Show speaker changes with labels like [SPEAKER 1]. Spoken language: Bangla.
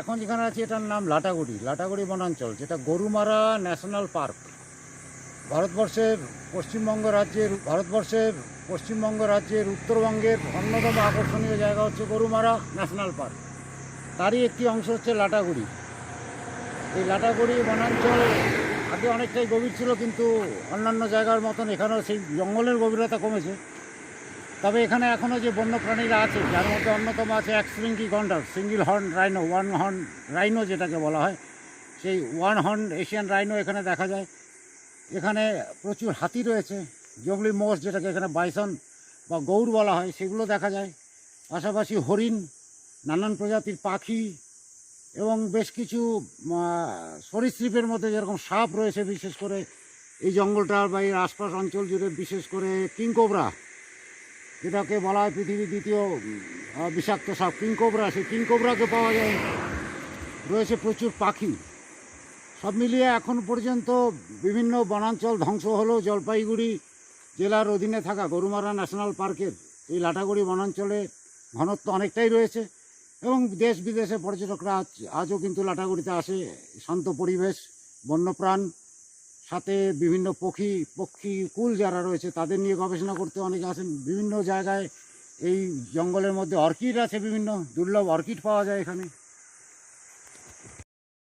[SPEAKER 1] এখন যেখানে আছি এটার নাম লাটাগুড়ি লাটাগুড়ি বনাঞ্চল, যেটা গরুমারা ন্যাশনাল পার্ক। ভারতবর্ষের পশ্চিমবঙ্গ রাজ্যের, ভারতবর্ষের পশ্চিমবঙ্গ রাজ্যের উত্তরবঙ্গের অন্যতম আকর্ষণীয় জায়গা হচ্ছে গরুমারা ন্যাশনাল পার্ক। তারই একটি অংশ হচ্ছে লাটাগুড়ি। এই লাটাগুড়ি বনাঞ্চল আগে অনেকটাই গভীর ছিল, কিন্তু অন্যান্য জায়গার মতন এখানেও সেই জঙ্গলের গভীরতা কমেছে। তবে এখানে এখনও যে বন্য প্রাণীরা আছে, যার মধ্যে অন্যতম আছে এক শৃঙ্গি গন্ডার, single horn rhino, one horn rhino যেটাকে বলা হয়। সেই ওয়ান হর্ন এশিয়ান রাইনো এখানে দেখা যায়। এখানে প্রচুর হাতি রয়েছে, জঙ্গলি মোষ যেটাকে এখানে বাইসন বা গৌর বলা হয়, সেগুলো দেখা যায়। পাশাপাশি হরিণ, নানান প্রজাতির পাখি এবং বেশ কিছু সরীসৃপের মধ্যে যেরকম সাপ রয়েছে, বিশেষ করে এই জঙ্গলটার বা এর আশপাশ অঞ্চল জুড়ে বিশেষ করে কিংকোবরা। যেটাকে বলা হয় পৃথিবীর দ্বিতীয় বিষাক্ত সাপ কিংকোবরা সেই কিংকোবরাকে পাওয়া যায়। রয়েছে প্রচুর পাখি। সব মিলিয়ে এখন পর্যন্ত বিভিন্ন বনাঞ্চল ধ্বংস হলেও জলপাইগুড়ি জেলার অধীনে থাকা গরুমারা ন্যাশনাল পার্কের এই লাটাগুড়ি বনাঞ্চলে ঘনত্ব অনেকটাই রয়েছে এবং দেশ বিদেশে পর্যটকরা আজ- আজও কিন্তু লাটাগুড়িতে আসে। শান্ত পরিবেশ, বন্যপ্রাণ সাথে বিভিন্ন পক্ষী পক্ষী কুল যারা রয়েছে তাদের নিয়ে গবেষণা করতে অনেকে আসেন। বিভিন্ন জায়গায় এই জঙ্গলের মধ্যে অর্কিড আছে বিভিন্ন, দুর্লভ অর্কিড পাওয়া যায় এখানে।